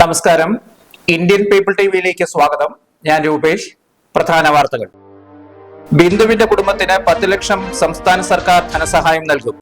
നമസ്കാരം. Indian people T വിയിലേക്ക് സ്വാഗതം. ഞാൻ രൂപേഷ്. പ്രധാന വാർത്തകൾ. ബിന്ദുവിന്റെ കുടുംബത്തിന് പത്ത് ലക്ഷം സംസ്ഥാന സർക്കാർ ധനസഹായം നൽകും.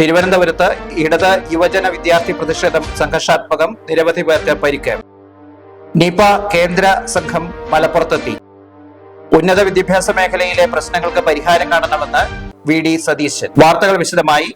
തിരുവനന്തപുരത്ത് ഇടത് യുവജന വിദ്യാർത്ഥി പ്രതിഷേധം സംഘർഷാത്മകം നിരവധി പേർക്ക് പരിക്ക്. നിപ കേന്ദ്ര സംഘം മലപ്പുറത്തെത്തി. ഉന്നത വിദ്യാഭ്യാസ മേഖലയിലെ പ്രശ്നങ്ങൾക്ക് പരിഹാരം കാണണമെന്ന് വി ഡി സതീശൻ. വാർത്തകൾ വിശദമായി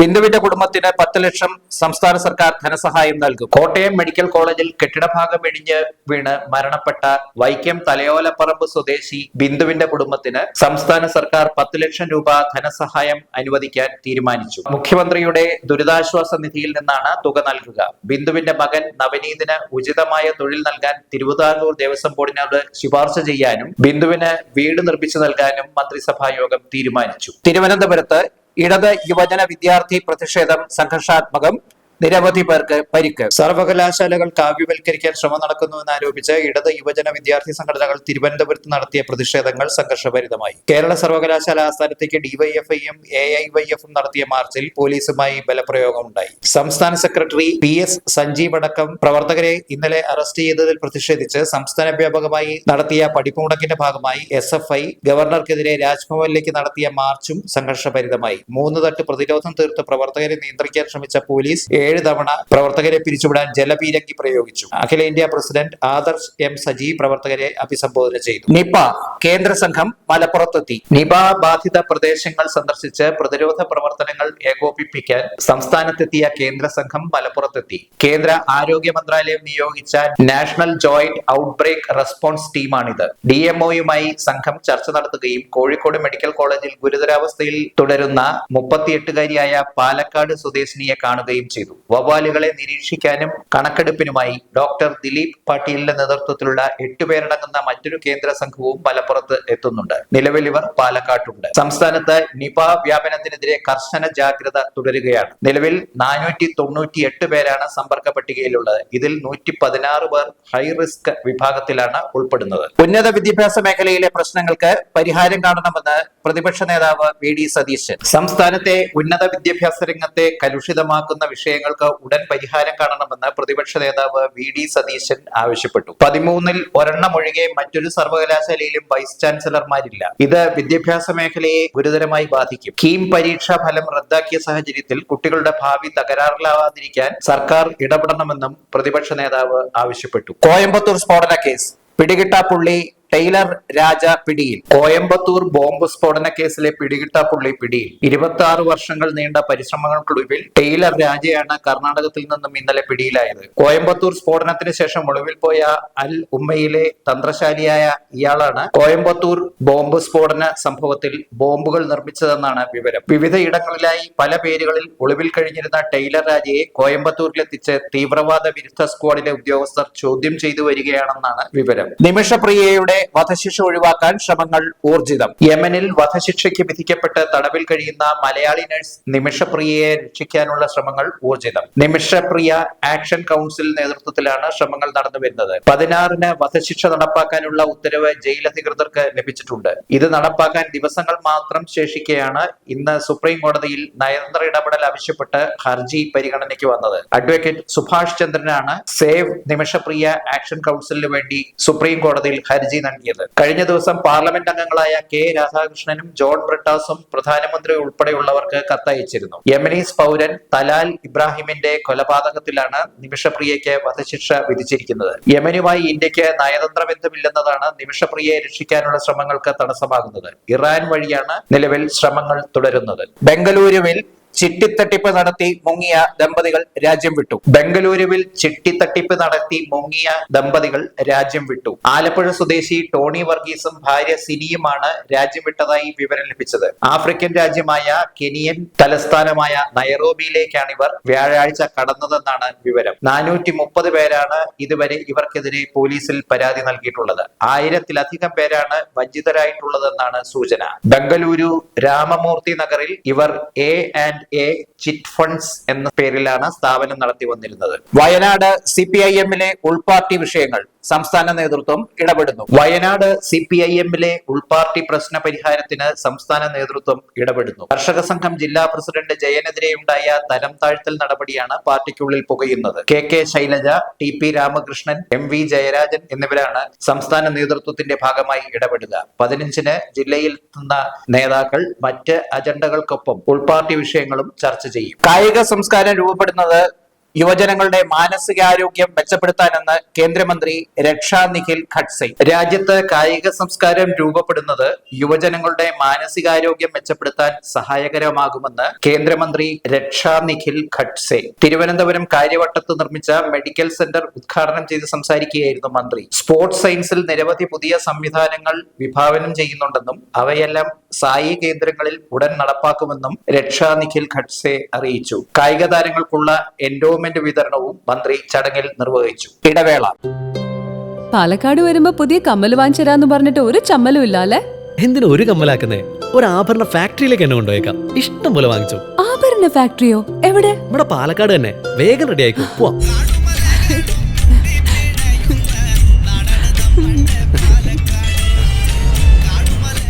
ബിന്ദുവിന്റെ കുടുംബത്തിന് പത്ത് ലക്ഷം സംസ്ഥാന സർക്കാർ ധനസഹായം നൽകും. കോട്ടയം മെഡിക്കൽ കോളേജിൽ കെട്ടിടഭാഗം ഇടിഞ്ഞ് വീണ് മരണപ്പെട്ട വൈക്കം തലയോലപ്പറമ്പ് സ്വദേശി ബിന്ദുവിന്റെ കുടുംബത്തിന് സംസ്ഥാന സർക്കാർ പത്ത് ലക്ഷം രൂപ ധനസഹായം അനുവദിക്കാൻ തീരുമാനിച്ചു. മുഖ്യമന്ത്രിയുടെ ദുരിതാശ്വാസ നിധിയിൽ നിന്നാണ് തുക നൽകുക. ബിന്ദുവിന്റെ മകൻ നവനീതിന് ഉചിതമായ തൊഴിൽ നൽകാൻ തിരുവിതാംകൂർ ദേവസ്വം ബോർഡിനോട് ശുപാർശ ചെയ്യാനും ബിന്ദുവിന് വീട് നിർമ്മിച്ചു നൽകാനും മന്ത്രിസഭാ യോഗം തീരുമാനിച്ചു. തിരുവനന്തപുരത്ത് ഇടത് യുവജന വിദ്യാർത്ഥി പ്രതിഷേധം സംഘർഷാത്മകം. നിരവധി പേർക്ക് പരിക്ക്. സർവകലാശാലകൾ കാവ്യവൽക്കരിക്കാൻ ശ്രമം നടക്കുന്നുവെന്ന് ആരോപിച്ച് ഇടത് യുവജന വിദ്യാർത്ഥി സംഘടനകൾ തിരുവനന്തപുരത്ത് നടത്തിയ പ്രതിഷേധങ്ങൾ സംഘർഷഭരിതമായി. കേരള സർവകലാശാല ആസ്ഥാനത്തേക്ക് ഡിവൈഎഫ്ഐയും എ ഐ വൈ എഫും നടത്തിയ മാർച്ചിൽ പോലീസുമായി ബലപ്രയോഗമുണ്ടായി. സംസ്ഥാന സെക്രട്ടറി പി എസ് സഞ്ജീവ് അടക്കം പ്രവർത്തകരെ ഇന്നലെ അറസ്റ്റ് ചെയ്തതിൽ പ്രതിഷേധിച്ച് സംസ്ഥാന വ്യാപകമായി നടത്തിയ പഠിപ്പുമുടക്കിന്റെ ഭാഗമായി എസ് എഫ് ഐ ഗവർണർക്കെതിരെ രാജ്ഭവനിലേക്ക് നടത്തിയ മാർച്ചും സംഘർഷഭരിതമായി. മൂന്ന് തട്ട് പ്രതിരോധം തീർത്ത് പ്രവർത്തകരെ നിയന്ത്രിക്കാൻ ശ്രമിച്ച പോലീസ് തവണ പ്രവർത്തകരെ പിരിച്ചുവിടാൻ ജലപീരങ്കി പ്രയോഗിച്ചു. അഖിലേന്ത്യാ പ്രസിഡന്റ് ആദർശ് എം സജി പ്രവർത്തകരെ അഭിസംബോധന ചെയ്തു. നിപ കേന്ദ്ര സംഘം മലപ്പുറത്തെത്തി. നിപ ബാധിത പ്രദേശങ്ങൾ സന്ദർശിച്ച് പ്രതിരോധ പ്രവർത്തനങ്ങൾ ഏകോപിപ്പിക്കാൻ സംസ്ഥാനത്തെത്തിയ കേന്ദ്ര സംഘം മലപ്പുറത്തെത്തി. കേന്ദ്ര ആരോഗ്യ മന്ത്രാലയം നിയോഗിച്ച നാഷണൽ ജോയിന്റ് ഔട്ട്ബ്രേക്ക് റെസ്പോൺസ് ടീമാണിത്. ഡി എംഒയുമായി സംഘം ചർച്ച നടത്തുകയും കോഴിക്കോട് മെഡിക്കൽ കോളേജിൽ ഗുരുതരാവസ്ഥയിൽ തുടരുന്ന മുപ്പത്തിയെട്ടുകാരിയായ പാലക്കാട് സ്വദേശിനിയെ കാണുകയും ചെയ്തു. വവ്വാലുകളെ നിരീക്ഷിക്കാനും കണക്കെടുപ്പിനുമായി ഡോക്ടർ ദിലീപ് പാട്ടീലിന്റെ നേതൃത്വത്തിലുള്ള എട്ടുപേരടങ്ങുന്ന മറ്റൊരു കേന്ദ്ര സംഘവും മലപ്പുറത്ത് എത്തുന്നുണ്ട്. നിലവിൽ ഇവർ പാലക്കാട്ടുണ്ട്. സംസ്ഥാനത്ത് നിപ വ്യാപനത്തിനെതിരെ കർശന ജാഗ്രത തുടരുകയാണ്. നിലവിൽ നാനൂറ്റി തൊണ്ണൂറ്റി എട്ട് പേരാണ് സമ്പർക്ക പട്ടികയിലുള്ളത് ഇതിൽ നൂറ്റി പതിനാറ് പേർ ഹൈ റിസ്ക് വിഭാഗത്തിലാണ് ഉൾപ്പെടുന്നത്. ഉന്നത വിദ്യാഭ്യാസ മേഖലയിലെ പ്രശ്നങ്ങൾക്ക് പരിഹാരം കാണണമെന്ന് പ്രതിപക്ഷ നേതാവ് വി ഡി സതീശൻ. സംസ്ഥാനത്തെ ഉന്നത വിദ്യാഭ്യാസ രംഗത്തെ കലുഷിതമാക്കുന്ന വിഷയങ്ങൾക്ക് ഉടൻ പരിഹാരം കാണണമെന്ന് പ്രതിപക്ഷ നേതാവ് വി ഡി സതീശൻ ആവശ്യപ്പെട്ടു. പതിമൂന്നിൽ ഒരെണ്ണം ഒഴികെ മറ്റൊരു സർവകലാശാലയിലും വൈസ് ചാൻസലർമാരില്ല. ഇത് വിദ്യാഭ്യാസ മേഖലയെ ഗുരുതരമായി ബാധിക്കും. കീം പരീക്ഷാ ഫലം റദ്ദാക്കിയ സാഹചര്യത്തിൽ കുട്ടികളുടെ ഭാവി തകരാറിലാവാതിരിക്കാൻ സർക്കാർ ഇടപെടണമെന്നും പ്രതിപക്ഷ നേതാവ് ആവശ്യപ്പെട്ടു. കോയമ്പത്തൂർ സ്ഫോടന കേസ് പിടികിട്ടാപ്പുള്ളി ടൈലർ രാജ പിടിയിൽ. കോയമ്പത്തൂർ ബോംബ് സ്ഫോടന കേസിലെ പിടികിട്ട പുള്ളി പിടിയിൽ. ഇരുപത്തി ആറ് വർഷങ്ങൾ നീണ്ട പരിശ്രമങ്ങൾക്കൊടുവിൽ ടൈലർ രാജയാണ് കർണാടകത്തിൽ നിന്നും ഇന്നലെ പിടിയിലായത്. കോയമ്പത്തൂർ സ്ഫോടനത്തിന് ശേഷം ഒളിവിൽ പോയ അൽ ഉമ്മയിലെ തന്ത്രശാലിയായ ഇയാളാണ് കോയമ്പത്തൂർ ബോംബ് സ്ഫോടന സംഭവത്തിൽ ബോംബുകൾ നിർമ്മിച്ചതെന്നാണ് വിവരം. വിവിധ ഇടങ്ങളിലായി പല പേരുകളിൽ ഒളിവിൽ കഴിഞ്ഞിരുന്ന ടൈലർ രാജയെ കോയമ്പത്തൂരിലെത്തിച്ച് തീവ്രവാദ വിരുദ്ധ സ്ക്വാഡിലെ ഉദ്യോഗസ്ഥർ ചോദ്യം ചെയ്തു വരികയാണെന്നാണ് വിവരം. നിമിഷപ്രിയയുടെ വധശിക്ഷ ഒഴിവാക്കാൻ ശ്രമങ്ങൾ ഊർജിതം. യമനിൽ വധശിക്ഷയ്ക്ക് വിധിക്കപ്പെട്ട് തടവിൽ കഴിയുന്ന മലയാളി നഴ്സ് നിമിഷപ്രിയയെ രക്ഷിക്കാനുള്ള ശ്രമങ്ങൾ ഊർജിതം. നിമിഷപ്രിയ ആക്ഷൻ കൗൺസിൽ നേതൃത്വത്തിലാണ് ശ്രമങ്ങൾ നടന്നു വരുന്നത്. പതിനാറിന് വധശിക്ഷ നടപ്പാക്കാനുള്ള ഉത്തരവ് ജയിൽ അധികൃതർക്ക് ലഭിച്ചിട്ടുണ്ട്. ഇത് നടപ്പാക്കാൻ ദിവസങ്ങൾ മാത്രം ശേഷിക്കെയാണ് ഇന്ന് സുപ്രീം കോടതിയിൽ നയതന്ത്ര ഇടപെടൽ ആവശ്യപ്പെട്ട് ഹർജി പരിഗണനയ്ക്ക് വന്നത്. അഡ്വക്കേറ്റ് സുഭാഷ് ചന്ദ്രനാണ് സേവ് നിമിഷപ്രിയ ആക്ഷൻ കൗൺസിലിന് വേണ്ടി സുപ്രീം കോടതിയിൽ ഹർജി നൽകിയത് കഴിഞ്ഞ ദിവസം പാർലമെന്റ് അംഗങ്ങളായ കെ രാധാകൃഷ്ണനും ജോൺ ബ്രിട്ടാസും പ്രധാനമന്ത്രി ഉൾപ്പെടെയുള്ളവർക്ക് കത്തയച്ചിരുന്നു. യമനീസ് പൗരൻ തലാൽ ഇബ്രാഹിമിന്റെ കൊലപാതകത്തിലാണ് നിമിഷപ്രിയയ്ക്ക് വധശിക്ഷ വിധിച്ചിരിക്കുന്നത്. യമനുമായി ഇന്ത്യയ്ക്ക് നയതന്ത്ര ബന്ധമില്ലെന്നതാണ് നിമിഷപ്രിയയെ രക്ഷിക്കാനുള്ള ശ്രമങ്ങൾക്ക് തടസ്സമാകുന്നത്. ഇറാൻ വഴിയാണ് നിലവിൽ ശ്രമങ്ങൾ തുടരുന്നത്. ബംഗളൂരുവിൽ ചിട്ടിത്തട്ടിപ്പ് നടത്തി മുങ്ങിയ ദമ്പതികൾ രാജ്യം വിട്ടു. ബംഗളൂരുവിൽ ചിട്ടിത്തട്ടിപ്പ് നടത്തി മുങ്ങിയ ദമ്പതികൾ രാജ്യം വിട്ടു. ആലപ്പുഴ സ്വദേശി ടോണി വർഗീസും ഭാര്യ സിനിയുമാണ് രാജ്യം വിട്ടതായി വിവരം ലഭിച്ചത്. ആഫ്രിക്കൻ രാജ്യമായ കെനിയൻ തലസ്ഥാനമായ നൈറോബിയിലേക്കാണ് ഇവർ വ്യാഴാഴ്ച കടന്നതെന്നാണ് വിവരം. നാനൂറ്റി മുപ്പത് പേരാണ് ഇതുവരെ ഇവർക്കെതിരെ പോലീസിൽ പരാതി നൽകിയിട്ടുള്ളത്. ആയിരത്തിലധികം പേരാണ് വഞ്ചിതരായിട്ടുള്ളതെന്നാണ് സൂചന. ബംഗളൂരു രാമമൂർത്തി നഗറിൽ ഇവർ A and A chit funds എന്ന പേരിലാണ് സ്ഥാപനം നടത്തി വന്നിരുന്നത് വയനാട് സി പി ഐ എമ്മിലെ ഉൾപാർട്ടി വിഷയങ്ങൾ സംസ്ഥാന നേതൃത്വം ഇടപെടുന്നു. വയനാട് സി പി ഐ എമ്മിലെ ഉൾപാർട്ടി പ്രശ്ന പരിഹാരത്തിന് സംസ്ഥാന നേതൃത്വം ഇടപെടുന്നു. കർഷക സംഘം ജില്ലാ പ്രസിഡന്റ് ജയനെതിരെയുണ്ടായ തരം താഴ്ത്തൽ നടപടിയാണ് പാർട്ടിക്കുള്ളിൽ പുകയുന്നത്. K K Shailaja T P Ramakrishnan M V Jayarajan എന്നിവരാണ് സംസ്ഥാന നേതൃത്വത്തിന്റെ ഭാഗമായി ഇടപെടുക. പതിനഞ്ചിന് ജില്ലയിൽ എത്തുന്ന നേതാക്കൾ മറ്റ് അജണ്ടകൾക്കൊപ്പം ഉൾപാർട്ടി വിഷയങ്ങളും ചർച്ച ചെയ്യും. കായിക സംസ്കാരം രൂപപ്പെടുന്നത് യുവജനങ്ങളുടെ മാനസികാരോഗ്യം മെച്ചപ്പെടുത്താനെന്ന് കേന്ദ്രമന്ത്രി രക്ഷാ നിഖിൽ ഖഡ്സെ. രാജ്യത്ത് കായിക സംസ്കാരം രൂപപ്പെടുന്നത് യുവജനങ്ങളുടെ മാനസികാരോഗ്യം മെച്ചപ്പെടുത്താൻ സഹായകരമാകുമെന്ന് കേന്ദ്രമന്ത്രി രക്ഷാ നിഖിൽ ഖഡ്സെ. തിരുവനന്തപുരം കാര്യവട്ടത്ത് നിർമ്മിച്ച മെഡിക്കൽ സെന്റർ ഉദ്ഘാടനം ചെയ്ത് സംസാരിക്കുകയായിരുന്നു മന്ത്രി. സ്പോർട്സ് സയൻസിൽ നിരവധി പുതിയ സംവിധാനങ്ങൾ വിഭാവനം ചെയ്യുന്നുണ്ടെന്നും അവയെല്ലാം സായി കേന്ദ്രങ്ങളിൽ ഉടൻ നടപ്പാക്കുമെന്നും രക്ഷാ നിഖിൽ ഖഡ്സെ അറിയിച്ചു. കായിക താരങ്ങൾക്കുള്ള എൻഡോമെന്റ് വിതരണവും മന്ത്രി ചടങ്ങിൽ നിർവഹിച്ചു. ഇടവേള. പാലക്കാട് വരുമ്പോ പുതിയ കമ്മൽ വാങ്ങിച്ചരാന്ന് പറഞ്ഞിട്ട് ഒരു ചമ്മലും ഇല്ല അല്ലെ എന്തിനു ഒരു കമ്മലാക്കുന്നേ? ഒരു ആഭരണ ഫാക്ടറിയിലേക്ക് എന്നെ കൊണ്ടുപോയേക്കാം. ഇഷ്ടം പോലെ വാങ്ങിച്ചു. ആഭരണ ഫാക്ടറിയോ? എവിടെ? നമ്മുടെ പാലക്കാട് തന്നെ. വേഗം റെഡി ആയിക്കോ. പോവാം.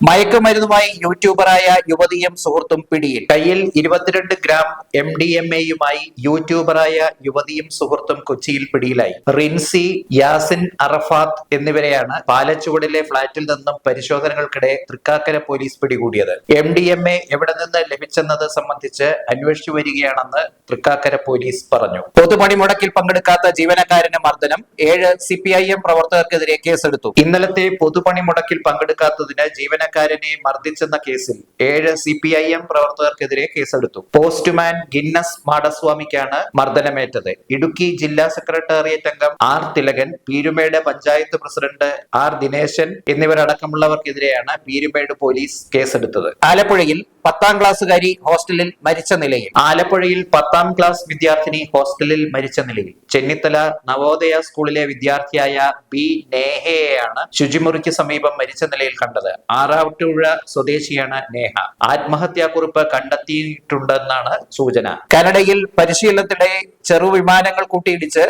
മയക്കുമരുന്നുമായി യൂട്യൂബറായ യുവതിയും സുഹൃത്തും പിടിയിൽ. കയ്യിൽ ഇരുപത്തിരണ്ട് ഗ്രാം എം ഡി എം എയുമായി യൂട്യൂബറായ യുവതിയും സുഹൃത്തും കൊച്ചിയിൽ പിടിയിലായി. റിൻസി യാസിൻ അറഫാത്ത് എന്നിവരെയാണ് പാലച്ചുവടിലെ ഫ്ളാറ്റിൽ നിന്നും പരിശോധനകൾക്കിടെ തൃക്കാക്കര പോലീസ് പിടികൂടിയത്. എം ഡി എം എ എവിടെ നിന്ന് ലഭിച്ചെന്നത് സംബന്ധിച്ച് അന്വേഷിച്ചു വരികയാണെന്ന് തൃക്കാക്കര പോലീസ് പറഞ്ഞു. പൊതുപണിമുടക്കിൽ പങ്കെടുക്കാത്ത ജീവനക്കാരന് മർദ്ദനം ഏഴ് സി പി ഐ എം പ്രവർത്തകർക്കെതിരെ കേസെടുത്തു. ഇന്നലത്തെ പൊതുപണിമുടക്കിൽ പങ്കെടുക്കാത്തതിന് ജീവനക്കാരനെ മർദ്ദിച്ചെന്ന കേസിൽ ഏഴ് സി പി ഐ എം പ്രവർത്തകർക്കെതിരെ കേസെടുത്തു. പോസ്റ്റ്മാൻ ഗിന്നസ് മാടസ്വാമിക്കാണ് മർദ്ദനമേറ്റത്. ഇടുക്കി ജില്ലാ സെക്രട്ടേറിയറ്റ് അംഗം R Thilakan Peermade panchayat president R Dineshan എന്നിവരടക്കമുള്ളവർക്കെതിരെയാണ് Peermade police കേസെടുത്തത്. ആലപ്പുഴയിൽ പത്താം ക്ലാസ്സുകാരി ഹോസ്റ്റലിൽ മരിച്ച നിലയിൽ. ആലപ്പുഴയിൽ പത്താം ക്ലാസ് വിദ്യാർത്ഥിനി ഹോസ്റ്റലിൽ മരിച്ച നിലയിൽ. ചെന്നിത്തല നവോദയ സ്കൂളിലെ വിദ്യാർത്ഥിയായ ബി നേഹയെയാണ് ശുചിമുറിക്ക് സമീപം മരിച്ച നിലയിൽ കണ്ടത്. ആറാട്ടുപുഴ സ്വദേശിയാണ് നേഹ. ആത്മഹത്യാക്കുറിപ്പ് കണ്ടെത്തിയിട്ടുണ്ടെന്നാണ് സൂചന. കാനഡയിൽ ചെറു ചെറുവിമാനങ്ങൾ കൂട്ടിയിടിച്ച്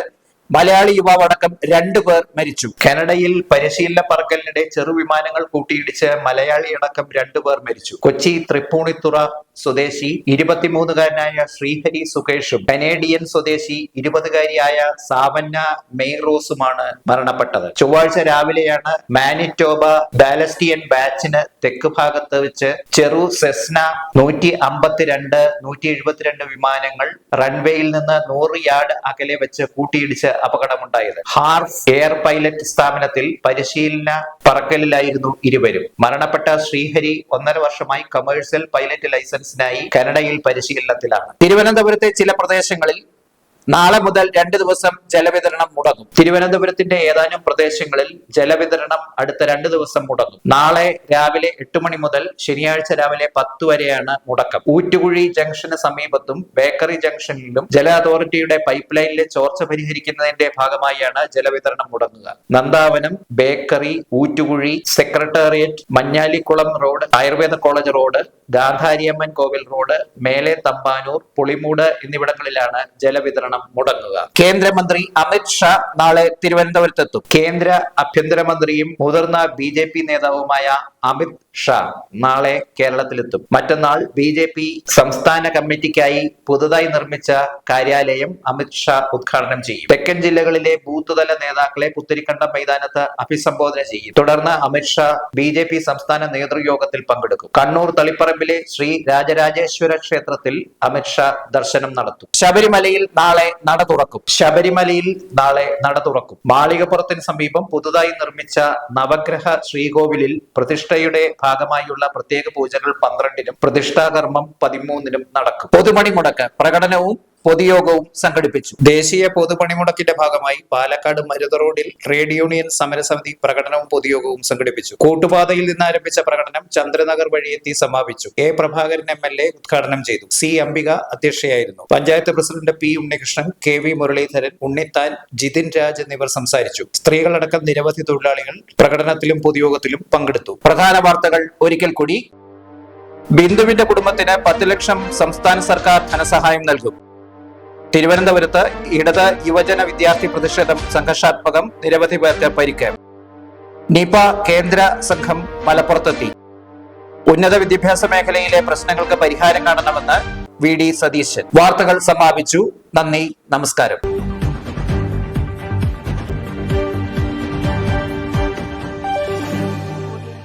മലയാളി യുവാവടക്കം രണ്ടു പേർ മരിച്ചു. കാനഡയിൽ പരിശീലന പറക്കലിനിടെ ചെറുവിമാനങ്ങൾ കൂട്ടിയിടിച്ച് മലയാളി അടക്കം രണ്ടു പേർ മരിച്ചു. കൊച്ചി തൃപ്പൂണിത്തുറ സ്വദേശി ഇരുപത്തിമൂന്നുകാരനായ ശ്രീഹരി സുകേഷും കനേഡിയൻ സ്വദേശി ഇരുപതുകാരിയായ സാവന്ന മെയ്റോസുമാണ് മരണപ്പെട്ടത്. ചൊവ്വാഴ്ച രാവിലെയാണ് മാനിറ്റോബ ബാലസ്റ്റിയൻ ബാച്ചിന് തെക്ക് ഭാഗത്ത് വെച്ച് ചെറു സെസ്ന നൂറ്റി അമ്പത്തിരണ്ട് നൂറ്റി എഴുപത്തിരണ്ട് വിമാനങ്ങൾ റൺവേയിൽ നിന്ന് നൂറ് യാർഡ് അകലെ വെച്ച് കൂട്ടിയിടിച്ച് അപകടമുണ്ടായത്. ഹാർഫ് എയർ പൈലറ്റ് സ്ഥാപനത്തിൽ പരിശീലന പറക്കലിലായിരുന്നു ഇരുവരും. മരണപ്പെട്ട ശ്രീഹരി ഒന്നര വർഷമായി കമേഴ്സ്യൽ പൈലറ്റ് ലൈസൻസിനായി കനഡയിൽ പരിശീലനത്തിലാണ്. തിരുവനന്തപുരത്തെ ചില പ്രദേശങ്ങളിൽ നാളെ മുതൽ രണ്ട് ദിവസം ജലവിതരണം മുടങ്ങും. തിരുവനന്തപുരത്തിന്റെ ഏതാനും പ്രദേശങ്ങളിൽ ജലവിതരണം അടുത്ത രണ്ട് ദിവസം മുടങ്ങും. നാളെ രാവിലെ എട്ട് മണി മുതൽ ശനിയാഴ്ച രാവിലെ പത്ത് വരെയാണ് മുടക്കം. ഊറ്റുകുഴി ജംഗ്ഷന് സമീപത്തും ബേക്കറി ജംഗ്ഷനിലും ജല അതോറിറ്റിയുടെ പൈപ്പ് ലൈനിലെ ചോർച്ച പരിഹരിക്കുന്നതിന്റെ ഭാഗമായാണ് ജലവിതരണം മുടങ്ങുക. Nandavanam bakery Oottukuzhi secretariat Manjalikulam road Ayurveda college road Gandhariamman കോവിൽ റോഡ് മേലെ തമ്പാനൂർ പുളിമൂട് എന്നിവിടങ്ങളിലാണ് ജലവിതരണം നിർമ്മാണം മുടങ്ങുക. കേന്ദ്രമന്ത്രി അമിത് ഷാ നാളെ തിരുവനന്തപുരത്തെത്തും. കേന്ദ്ര ആഭ്യന്തരമന്ത്രിയും മുതിർന്ന ബി നേതാവുമായ അമിത് ഷാ നാളെ കേരളത്തിലെത്തും. മറ്റന്നാൾ ബി ജെ പി സംസ്ഥാന കമ്മിറ്റിക്കായി പുതുതായി നിർമ്മിച്ച കാര്യാലയം അമിത് ഷാ ഉദ്ഘാടനം ചെയ്യും. തെക്കൻ ജില്ലകളിലെ ബൂത്ത് തല നേതാക്കളെ പുത്തരിക്കണ്ടം മൈതാനത്ത് അഭിസംബോധന ചെയ്യും. തുടർന്ന് Amit Shah B J P സംസ്ഥാന നേതൃയോഗത്തിൽ പങ്കെടുക്കും. കണ്ണൂർ തളിപ്പറമ്പിലെ ശ്രീ രാജരാജേശ്വര ക്ഷേത്രത്തിൽ അമിത് ഷാ ദർശനം നടത്തും. ശബരിമലയിൽ നാളെ നട തുറക്കും. ശബരിമലയിൽ നാളെ നട തുറക്കും. മാളികപ്പുറത്തിന് സമീപം പുതുതായി നിർമ്മിച്ച നവഗ്രഹ ശ്രീകോവിലിൽ പ്രതിഷ്ഠയുടെ ഭാഗമായുള്ള പ്രത്യേക പൂജകൾ പന്ത്രണ്ടിനും പ്രതിഷ്ഠാകർമ്മം പതിമൂന്നിനും നടക്കും. പൊതുപണിമുടക്ക് പ്രകടനവും പൊതുയോഗവും സംഘടിപ്പിച്ചു. ദേശീയ പൊതുപണിമുടക്കിന്റെ ഭാഗമായി പാലക്കാട് മരുത റോഡിൽ ട്രേഡ് യൂണിയൻ സമരസമിതി പ്രകടനവും പൊതുയോഗവും സംഘടിപ്പിച്ചു. കൂട്ടുപാതയിൽ നിന്ന് ആരംഭിച്ച പ്രകടനം ചന്ദ്രനഗർ വഴി എത്തി സമാപിച്ചു. A Prabhakaran M L A ഉദ്ഘാടനം ചെയ്തു. C Ambika അധ്യക്ഷയായിരുന്നു. Panchayat president P Unnikrishnan K V Muraleedharan Unnithan Jithin Raj എന്നിവർ സംസാരിച്ചു. സ്ത്രീകളടക്കം നിരവധി തൊഴിലാളികൾ പ്രകടനത്തിലും പൊതുയോഗത്തിലും പങ്കെടുത്തു. പ്രധാന വാർത്തകൾ ഒരിക്കൽ കൂടി. ബിന്ദുവിന്റെ കുടുംബത്തിന് പത്ത് ലക്ഷം സംസ്ഥാന സർക്കാർ ധനസഹായം നൽകും. തിരുവനന്തപുരത്ത് ഇടത് യുവജന വിദ്യാർത്ഥി പ്രതിഷേധം സംഘർഷാത്മകം നിരവധി പേർക്ക് പരിക്ക്. നിപ കേന്ദ്ര സംഘം മലപ്പുറത്തെത്തി. ഉന്നത വിദ്യാഭ്യാസ മേഖലയിലെ പ്രശ്നങ്ങൾക്ക് പരിഹാരം കാണണമെന്ന് വി ഡി സതീശൻ. വാർത്തകൾ സമാപിച്ചു. നന്ദി നമസ്കാരം.